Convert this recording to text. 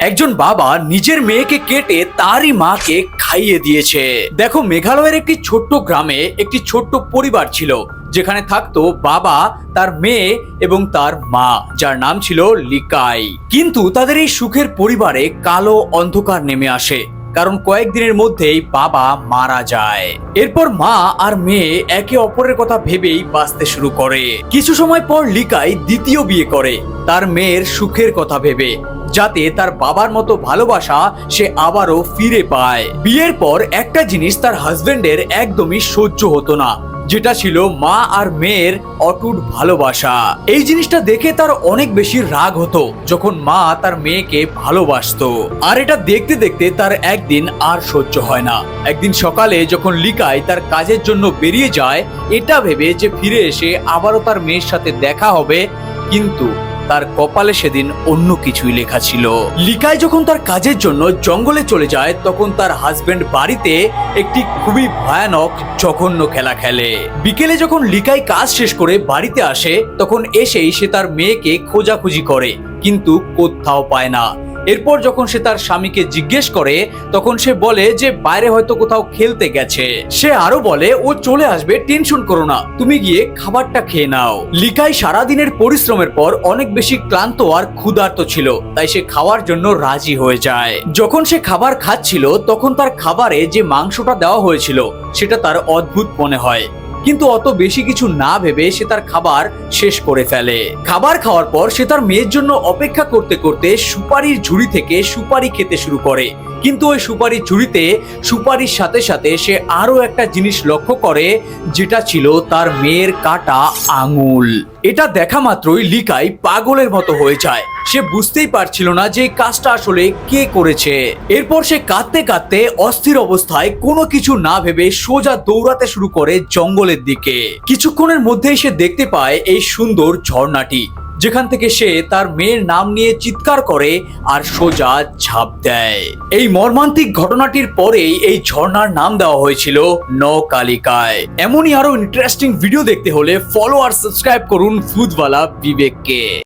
একজন বাবা নিজের মেয়েকে কেটে তারই মাকে খাইয়ে দিয়েছে। দেখো, মেঘালয়ের একটি ছোট্ট গ্রামে একটি ছোট্ট পরিবার ছিল, যেখানে থাকতো বাবা, তার মেয়ে এবং তার মা, যার নাম ছিল লিকাই। কিন্তু তাদের এই সুখের পরিবারে কালো অন্ধকার নেমে আসে। কারণ কয়েকদিনের মধ্যেই বাবা মারা যায়। এরপর মা আর মেয়ে একে অপরের কথা ভেবেই বাঁচতে শুরু করে। কিছু সময় পর লিকাই দ্বিতীয় বিয়ে করে, তার মেয়ের সুখের কথা ভেবে, যাতে তার বাবার মতো ভালোবাসা সে আবারও ফিরে পায়। বিয়ের পর একটা জিনিস তার হাজবেন্ডের একদমই সহ্য হতো না। যেটা ছিল মা আর মেয়ের অটুট ভালোবাসা। এই জিনিসটা দেখে তার অনেক বেশি রাগ হতো, যখন মা তার মেয়েকে ভালোবাসত। আর এটা দেখতে দেখতে তার একদিন আর সহ্য হয় না। একদিন সকালে যখন লিকাই তার কাজের জন্য বেরিয়ে যায়, এটা ভেবে যে ফিরে এসে আবারও তার মেয়ের সাথে দেখা হবে, কিন্তু তার কপালে সেদিন অন্য কিছুই লেখা ছিল। লিকাই যখন তার কাজের জন্য জঙ্গলে চলে যায়, তখন তার হাজবেন্ড বাড়িতে একটি খুবই ভয়ানক, জঘন্য খেলা খেলে। বিকেলে যখন লিকাই কাজ শেষ করে বাড়িতে আসে, তখন এসেই সে তার মেয়েকে খোঁজাখুঁজি করে, কিন্তু কোথাও পায় না। এরপর যখন সে তার স্বামীকে জিজ্ঞেস করে, তখন সে বলে যে, বাইরে হয়তো কোথাও খেলতে গেছে। সে আরও বলে, ও চলে আসবে, টেনশন করো না, তুমি গিয়ে খাবারটা খেয়ে নাও। লিকাই সারাদিনের পরিশ্রমের পর অনেক বেশি ক্লান্ত আর ক্ষুধার্ত ছিল, তাই সে খাওয়ার জন্য রাজি হয়ে যায়। যখন সে খাবার খাচ্ছিল, তখন তার খাবারে যে মাংসটা দেওয়া হয়েছিল, সেটা তার অদ্ভুত মনে হয়। কিন্তু অত বেশি কিছু না ভেবে সে তার খাবার শেষ করে ফেলে। খাবার খাওয়ার পর সে তার মেয়ের জন্য অপেক্ষা করতে করতে সুপারির ঝুড়ি থেকে সুপারি খেতে শুরু করে। কিন্তু ওই সুপারি ঝুড়িতে সুপারির সাথে সাথে সে আরও একটা জিনিস লক্ষ্য করে, যেটা ছিল তার মেয়ের কাটা আঙুল। এটা দেখা মাত্রই লিকাই পাগলের মতো হয়ে যায়। সে বুঝতেই পারছিল না যে কাজটা আসলে কে করেছে। এরপর সে কাঁদতে কাঁদতে অস্থির অবস্থায় কোনো কিছু না ভেবে সোজা দৌড়াতে শুরু করে জঙ্গলের দিকে। কিছুক্ষণের মধ্যেই সে দেখতে পায় এই সুন্দর ঝর্ণাটি। যেখান থেকে সে তার মেয়ের নাম নিয়ে চিৎকার করে আর সোজা ঝাঁপ দেয়। এই মর্মান্তিক ঘটনাটির পরেই এই ঝর্ণার নাম দেওয়া হয়েছিল নকালিকায়। এমনই আরও ইন্টারেস্টিং ভিডিও দেখতে হলে ফলো আর সাবস্ক্রাইব করুন ফুদওয়ালা বিবেককে।